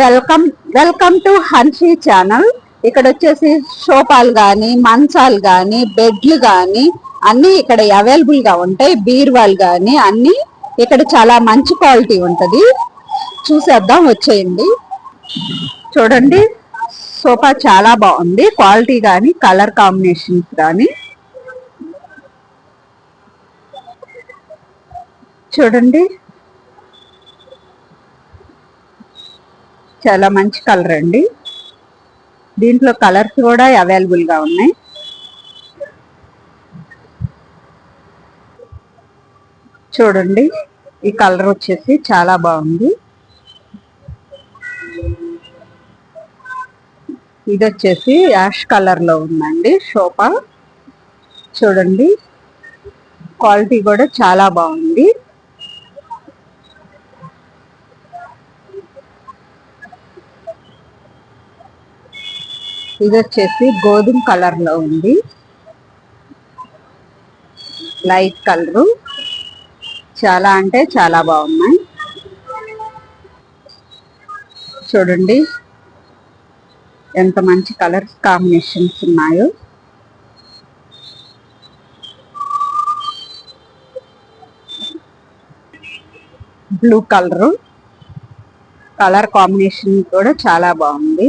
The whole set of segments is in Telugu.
Welcome welcome to Hanshi channel. ఇక్కడ వచ్చేసి సోఫాలు కానీ మంచాలు కానీ బెడ్లు కానీ అన్నీ ఇక్కడ అవైలబుల్గా ఉంటాయి. బీర్వాలు కానీ అన్నీ ఇక్కడ చాలా మంచి క్వాలిటీ ఉంటుంది. చూసేద్దాం వచ్చేయండి. చూడండి సోఫా చాలా బాగుంది. క్వాలిటీ కానీ కలర్ కాంబినేషన్స్ కానీ చూడండి. చాలా మంచి కలర్ అండి. దీంట్లో కలర్స్ కూడా అవైలబుల్గా ఉన్నాయి. చూడండి ఈ కలర్ వచ్చేసి చాలా బాగుంది. ఇది వచ్చేసి యాష్ కలర్లో ఉందండి సోఫా చూడండి క్వాలిటీ కూడా చాలా బాగుంది. ఇది వచ్చేసి గోధుమ కలర్లో ఉంది. లైట్ కలరు చాలా అంటే చాలా బాగున్నాయి. చూడండి. ఎంత మంచి కలర్స్ కాంబినేషన్స్ ఉన్నాయో. బ్లూ కలరు కలర్ కాంబినేషన్ కూడా చాలా బాగుంది.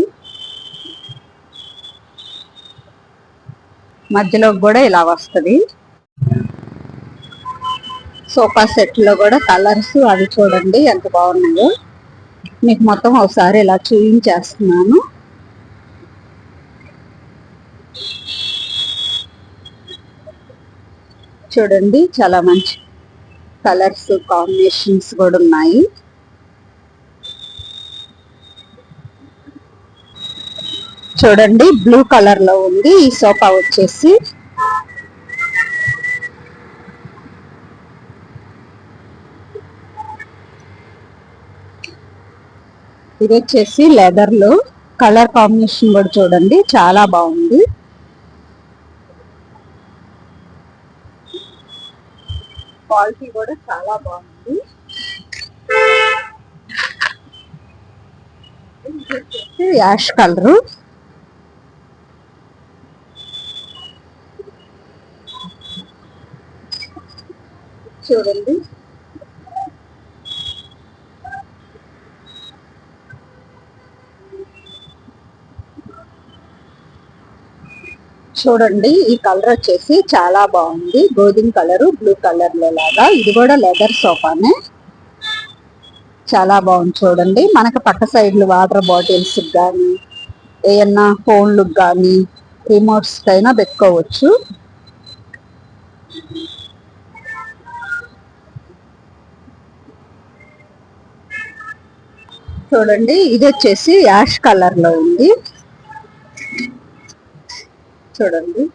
మధ్యలో కూడా ఇలా వస్తుంది. సోఫా సెట్లో కూడా కలర్స్ అవి చూడండి ఎంత బాగున్నాయో. మీకు మొత్తం ఒకసారి ఇలా చూపించేస్తున్నాను. చూడండి చాలా మంచి కలర్స్ కాంబినేషన్స్ కూడా ఉన్నాయి. చూడండి బ్లూ కలర్లో ఉంది. ఈ సోఫా వచ్చేసి. ఇది వచ్చేసి లెదర్లో. కలర్ కాంబినేషన్ కూడా చూడండి చాలా బాగుంది. క్వాలిటీ కూడా చాలా బాగుంది. Ash colour. చూడండి. చూడండి ఈ కలర్ వచ్చేసి చాలా బాగుంది. గోధుమ కలరు బ్లూ కలర్లో లాగా. ఇది కూడా లెదర్ సోఫానే చాలా బాగుంది చూడండి. మనకు పక్క సైడ్లు వాటర్ బాటిల్స్ కానీ ఏమన్నా ఫోన్లకు కానీ రిమోట్స్ కైనా పెట్టుకోవచ్చు. చూడండి ఇది వచ్చేసి యాష్ కలర్లో ఉంది. చూడండి.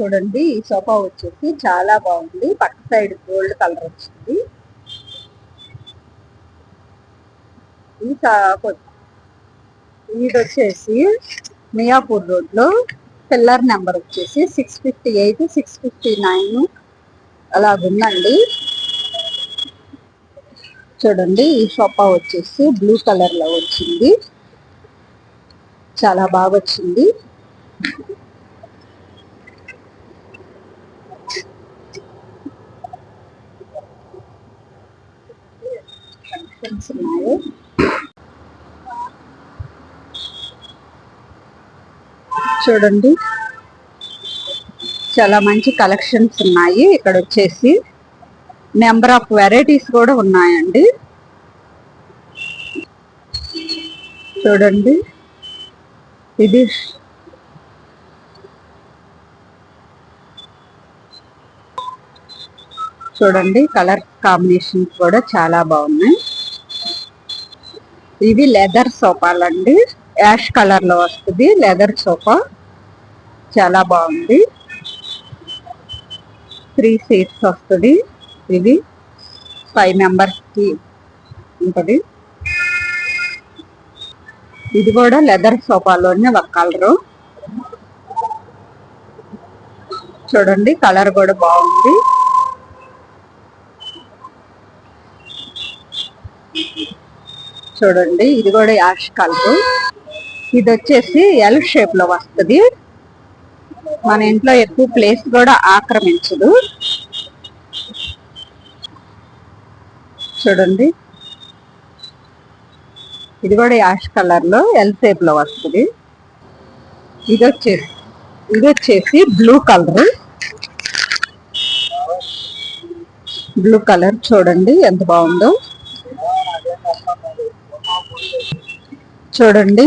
చూడండి ఈ సోఫా వచ్చేసి చాలా బాగుంది. పక్క సైడ్ గోల్డ్ కలర్ వచ్చింది ఈ సా- ఇది వచ్చేసి మియాపూర్ రోడ్లో పిల్లర్ నెంబర్ వచ్చేసి six fifty eight six fifty nine అలాగుందండి. చూడండి ఈ షోపా వచ్చేసి బ్లూ కలర్లో వచ్చింది. చాలా బాగా వచ్చింది ఉన్నాయి. చూడండి. చాలా మంచి కలెక్షన్స్ ఉన్నాయి. ఇక్కడ వచ్చేసి నెంబర్ ఆఫ్ వెరైటీస్ కూడా ఉన్నాయండి. చూడండి. ఇది చూడండి. కలర్ కాంబినేషన్స్ కూడా చాలా బాగున్నాయి. ఇవి లెదర్ సోఫాలండి. యాష్ కలర్లో వస్తుంది. Leather sofa. చాలా బాగుంది. త్రీ సీట్స్ వస్తుంది. ఇది ఫైవ్ మెంబర్స్కి ఉంటుంది. ఇది కూడా లెదర్ సోఫాలోనే ఒక కలరు చూడండి కలర్ కూడా బాగుంది. చూడండి ఇది కూడా యాష్ కలర్ ఇది వచ్చేసి ఎల్ షేప్లో వస్తుంది. మన ఇంట్లో ఎక్కువ ప్లేస్ కూడా ఆక్రమించదు. చూడండి. ఇది కూడా యాష్ కలర్లో ఎల్ షేప్లో వస్తుంది. ఇది వచ్చేసి ఇది వచ్చేసి బ్లూ కలర్ బ్లూ కలర్ చూడండి ఎంత బాగుందో. చూడండి.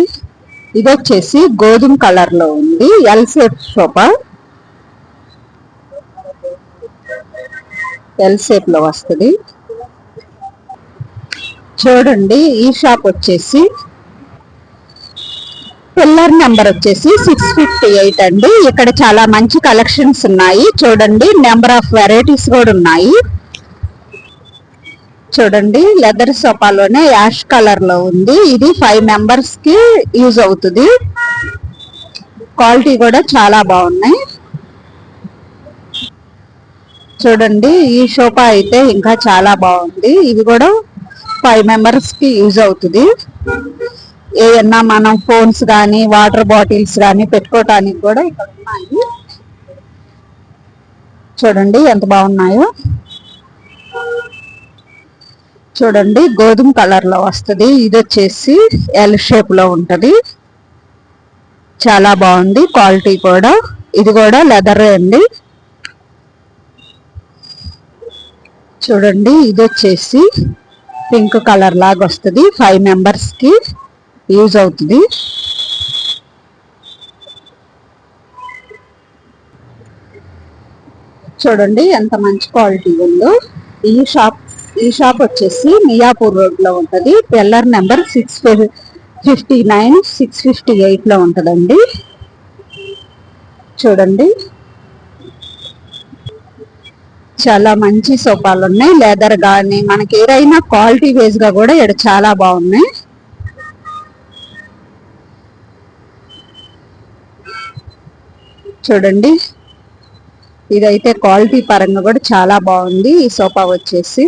ఇది వచ్చేసి గోధుమ కలర్లో ఉంది. L shape? సోఫా ఎల్ షేప్లో వస్తుంది. చూడండి ఈ షాప్ వచ్చేసి పిల్లర్ నెంబర్ వచ్చేసి సిక్స్ ఫిఫ్టీ ఎయిట్ అండి. ఇక్కడ చాలా మంచి కలెక్షన్స్ ఉన్నాయి. చూడండి నెంబర్ ఆఫ్ వెరైటీస్ కూడా ఉన్నాయి. చూడండి లెదర్ సోఫాలోనే యాష్ కలర్లో ఉంది. ఇది ఫైవ్ మెంబర్స్కి యూజ్ అవుతుంది. క్వాలిటీ కూడా చాలా బాగున్నాయి. చూడండి ఈ సోఫా అయితే ఇంకా చాలా బాగుంది. ఇది కూడా ఫైవ్ మెంబర్స్కి యూజ్ అవుతుంది. ఏదన్నా మనం ఫోన్స్ కానీ వాటర్ బాటిల్స్ కానీ పెట్టుకోవటానికి కూడా ఇక్కడ ఉన్నాయి. చూడండి ఎంత బాగున్నాయో. చూడండి గోధుమ కలర్లో వస్తుంది. ఇది వచ్చేసి ఎల్ షేప్లో ఉంటది. చాలా బాగుంది క్వాలిటీ కూడా. ఇది కూడా లెదర్ అండి. చూడండి ఇది వచ్చేసి పింక్ కలర్ లాగా వస్తుంది. ఫైవ్ మెంబర్స్కి యూజ్ అవుతుంది. చూడండి ఎంత మంచి క్వాలిటీ ఉందో. ఈ షాప్ ఈ షాప్ వచ్చేసి మియాపూర్ రోడ్లో ఉంటది. Pillar number six fifty nine six fifty ఎయిట్లో చూడండి. చాలా మంచి సోఫాలు ఉన్నాయి. లెదర్ కానీ మనకి ఏదైనా క్వాలిటీ వేస్గా కూడా ఇక్కడ చాలా బాగున్నాయి. చూడండి. ఇదైతే క్వాలిటీ పరంగా కూడా చాలా బాగుంది. ఈ సోఫా వచ్చేసి.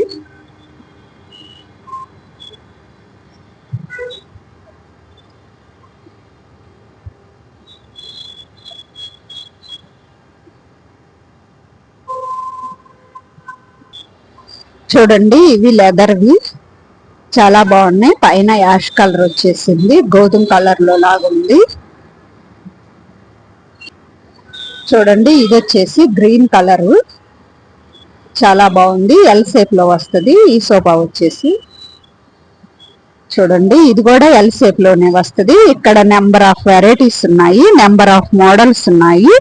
చూడండి ఇవి లెదర్వి చాలా బాగున్నాయి. పైన యాష్ కలర్ వచ్చేసింది. గోధుమ కలర్లో లాగా ఉంది. చూడండి ఇది వచ్చేసి గ్రీన్ కలర్. చాలా బాగుంది. ఎల్ షేప్లో వస్తుంది. ఈ సోఫా వచ్చేసి. చూడండి ఇది కూడా ఎల్ షేప్లోనే వస్తుంది. ఇక్కడ నెంబర్ ఆఫ్ వెరైటీస్ ఉన్నాయి. నెంబర్ ఆఫ్ మోడల్స్ ఉన్నాయి.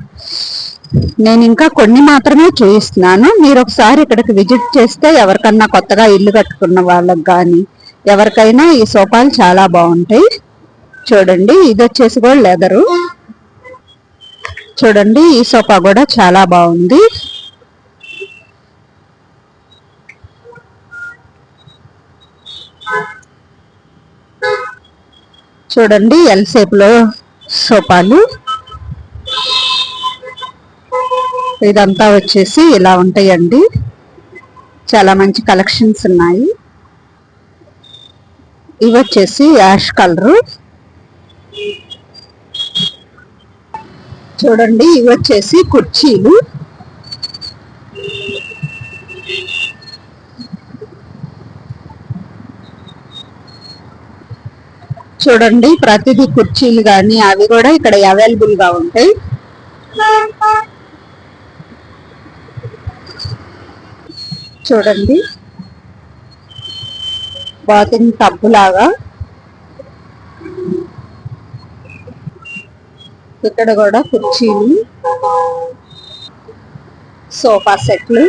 నేను ఇంకా కొన్ని మాత్రమే చూపిస్తున్నాను మీరు ఒకసారి ఇక్కడికి విజిట్ చేస్తే ఎవరికన్నా కొత్తగా ఇల్లు కట్టుకున్న వాళ్ళకి కానీ ఎవరికైనా ఈ సోఫాలు చాలా బాగుంటాయి. చూడండి ఇది వచ్చేసి కూడా లెదరు. చూడండి ఈ సోఫా కూడా చాలా బాగుంది. చూడండి ఎల్ షేప్ సోఫాలు. ఇదంతా వచ్చేసి ఇలా ఉంటాయండి. చాలా మంచి కలెక్షన్స్ ఉన్నాయి. ఇవి వచ్చేసి యాష్ కలరు. చూడండి ఇవి వచ్చేసి కుర్చీలు. చూడండి ప్రతిదీ కుర్చీలు కానీ అవి కూడా ఇక్కడ అవైలబుల్గా ఉంటాయి. చూడండి. బాతింగ్ టబ్బులాగా. ఇక్కడ కూడా కుర్చీలు సోఫా సెట్లు.